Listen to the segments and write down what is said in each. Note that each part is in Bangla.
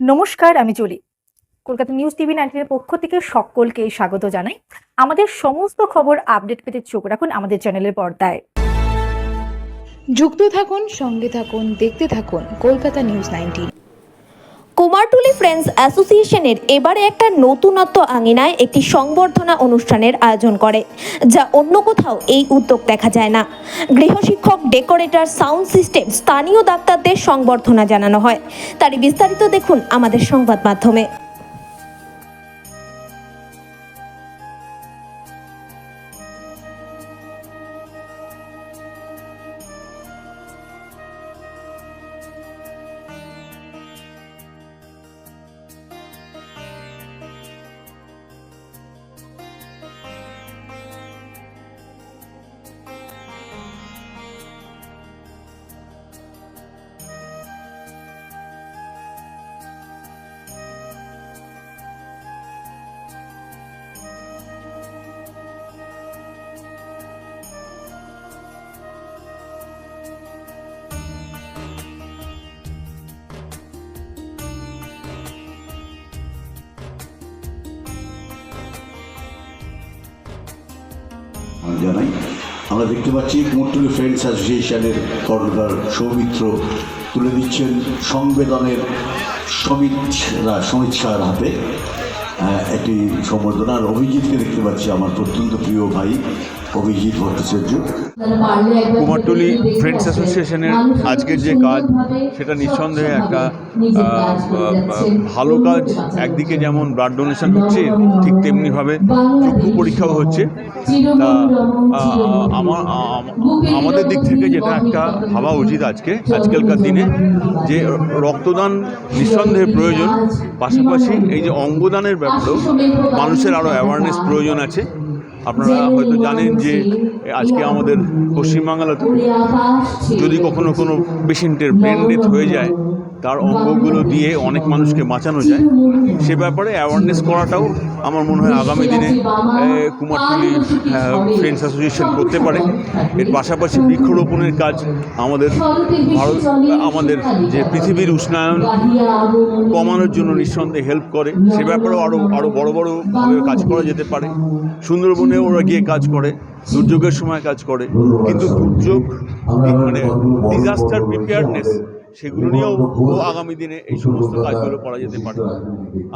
নমস্কার, আমি জলি কলকাতা নিউজ টিভি নাইনটিনের পক্ষ থেকে সকলকে স্বাগত জানাই। আমাদের সমস্ত খবর আপডেট পেতে চোখ রাখুন আমাদের চ্যানেলের পর্দায়। যুক্ত থাকুন, সঙ্গে থাকুন, দেখতে থাকুন Kolkata news nineteen Kumartuli friends অ্যাসোসিয়েশনের এবারে একটা নতুনত্ব আঙিনায় একটি সংবর্ধনা অনুষ্ঠানের আয়োজন করে, যা অন্য কোথাও এই উদ্যোগ দেখা যায় না। গৃহশিক্ষক, ডেকোরেটর, সাউন্ড সিস্টেম, স্থানীয় ডাক্তারদের সংবর্ধনা জানানো হয়। তারই বিস্তারিত দেখুন আমাদের সংবাদ মাধ্যমে। জানাই। আমরা দেখতে পাচ্ছি কুমোরটুলি ফ্রেন্ডস অ্যাসোসিয়েশনের কর্ণধার সৌমিত্র তুলে দিচ্ছেন সংবেদনের সমিত সমিত শাহর হাতে একটি সম্বর্ধনা। আর অভিজিৎকে দেখতে পাচ্ছি আমার প্রত্যন্ত প্রিয় ভাই। অভিজিৎ ভট্টাচার্য। কুমারটুলি ফ্রেন্ডস অ্যাসোসিয়েশনের আজকের যে কাজ, সেটা নিঃসন্দেহে একটা ভালো কাজ। একদিকে যেমন ব্লাড ডোনেশন হচ্ছে, ঠিক তেমনিভাবে চক্ষু পরীক্ষাও হচ্ছে। তা আমার আমাদের দিক থেকে যেটা একটা ভাবা উচিত আজকে, আজকালকার দিনে, যে রক্তদান নিঃসন্দেহে প্রয়োজন। পাশাপাশি এই যে অঙ্গদানের ব্যাপারেও মানুষের আরও অ্যাওয়ারনেস প্রয়োজন আছে। আপনারা হয়তো জানেন যে আজকে আমাদের পশ্চিমবাংলাতে যদি কখনো কোনো পেশেন্টের ব্রেন ডেথ হয়ে যায় তার অঙ্গগুলো দিয়ে অনেক মানুষকে বাঁচানো যায়। সে ব্যাপারে অ্যাওয়ারনেস করাটাও আমার মনে হয় আগামী দিনে কুমারটুলি ফ্রেন্ডস অ্যাসোসিয়েশন করতে পারে। এর পাশাপাশি বৃক্ষরোপণের কাজ আমাদের ভারত আমাদের যে পৃথিবীর উষ্ণায়ন কমানোর জন্য নিঃসন্দেহে হেল্প করে সে ব্যাপারেও আরও আরও বড় বড়ভাবে কাজ করা যেতে পারে। সুন্দরবনে ওরা গিয়ে কাজ করে দুর্যোগের সময় কাজ করে। কিন্তু দুর্যোগ মানে ডিজাস্টার প্রিপেয়ারনেস সেগুলো নিয়েও আগামী দিনে এই সমস্ত কাজগুলো করা যেতে পারে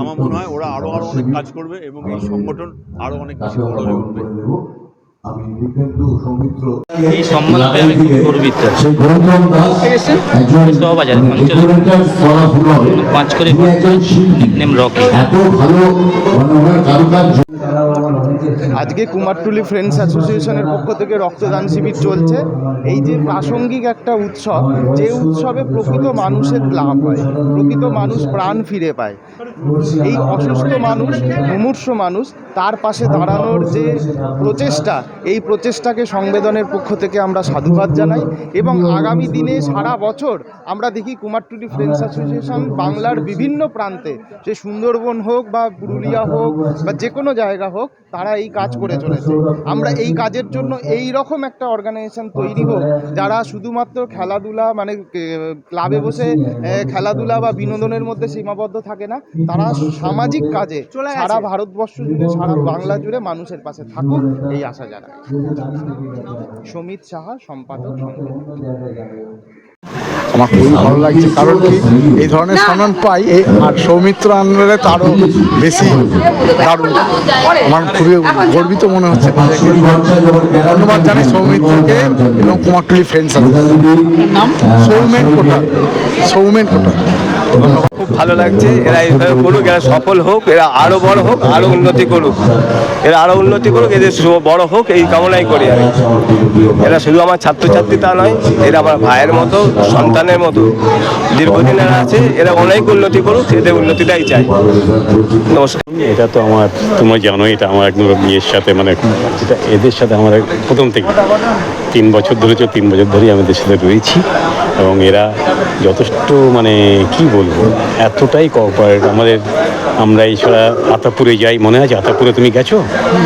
আমার মনে হয় ওরা আরও আরও অনেক কাজ করবে এবং এই সংগঠন আরও অনেক বেশি বড় হয়ে উঠবে। আমি দীপেন্দু সৌমিত্র এই সম্মানে আমি খুব গর্বিত অঞ্চল পাঁচ করে নেম রকি এত ভালো মানে ওনার কারুকার্য আজকে কুমারটুলি ফ্রেন্ডস অ্যাসোসিয়েশনের পক্ষ থেকে রক্তদান শিবির চলছে। এই যে প্রাসঙ্গিক একটা উৎসব, যে উৎসবে প্রকৃত মানুষের লাভ হয়, প্রকৃত মানুষ প্রাণ ফিরে পায়। এই অসুস্থ মানুষ, মুমূর্ষ মানুষ, তার পাশে দাঁড়ানোর যে প্রচেষ্টা, এই প্রচেষ্টাকে সংবেদনের পক্ষ থেকে আমরা সাধুবাদ জানাই এবং আগামী দিনে সারা বছর আমরা দেখি কুমারটুলি ফ্রেন্ডস অ্যাসোসিয়েশন বাংলার বিভিন্ন প্রান্তে, সে সুন্দরবন হোক বা পুরুলিয়া হোক বা যে কোনো জায়গা হোক, তারা এই কাজ করে চলেছে। আমরা এই কাজের জন্য এই রকম একটা অর্গানাইজেশন তৈরি হোক যারা শুধুমাত্র খেলাধুলা মানে ক্লাবে বসে খেলাধুলা বা বিনোদনের মধ্যে সীমাবদ্ধ থাকে না তারা সামাজিক কাজে সারা ভারতবর্ষ জুড়ে সারা বাংলা জুড়ে মানুষের পাশে থাকুক এই আশা জানাই। সমিত সাহা সম্পাদক সংগঠন। আমার খুবই ভালো লাগছে কারণ কি এই ধরনের সম্মান পাই এই আর সৌমিত্র আন্দোলনে তো আরও বেশি দারুণ। আমার খুবই গর্বিত মনে হচ্ছে। ধন্যবাদ জানাই সৌমিত্রকে এবং কুমারটুলি ফ্রেন্ডস সৌমেন কোটা। সৌমেন কোটা। খুব ভালো লাগছে। এরা এইভাবে করুক, এরা সফল হোক, এরা আরও বড় হোক, আরও উন্নতি করুক। এরা আরও উন্নতি করুক, এদের বড় হোক, এই কামনাই করি আমি। এরা শুধু আমার ছাত্রছাত্রী তা নয়, এরা আমার ভাইয়ের মতো, সন্তানের মতো। দীর্ঘদিন এরা আছে, এরা অনেক উন্নতি করুক, এদের উন্নতিটাই চাই। নমস্কার। এটা তো আমার, তোমরা জানো এটা আমার একদম বিয়ের সাথে মানে এটা এদের সাথে আমার প্রথম থেকে। তিন বছর ধরে তো তিন বছর ধরেই আমি এদের সাথে রয়েছি। এবং এরা যথেষ্ট মানে কি বলব এতটাই কোঅপারেট আমাদের, আমরা এই ছাড়া আতাপুরে যাই, মনে আছে আতাপুরে তুমি গেছো?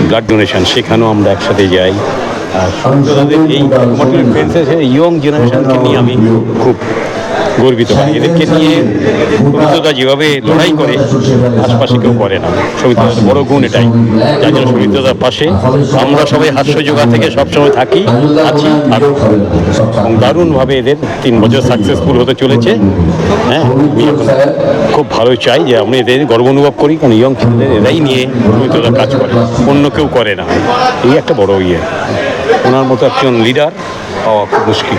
ব্লাড ডোনেশন সেখানেও আমরা একসাথে যাই। আর এই ইয়ং জেনারেশনকে নিয়ে আমি খুব গর্বিত হয়। এদেরকে নিয়ে সৌমিত্রদা যেভাবে লড়াই করে, আশপাশে কেউ করে না। সৌমিত্রদার বড় গুণ এটাই। যার জন্য সৌমিত্রদার পাশে আমরা সবাই হাস্য যোগা থেকে সবসময় থাকি, আছি। এবং দারুণভাবে এদের তিন বছর সাকসেসফুল হতে চলেছে। হ্যাঁ খুব ভালো চাই যে আমি এদের গর্ব অনুভব করি, কারণ ইয়ং ছেলেদের এরাই নিয়ে সৌমিত্রদা কাজ করে। অন্য কেউ করে না। এই একটা বড় ইয়ে। ওনার মতো একজন লিডার পাওয়া খুব মুশকিল।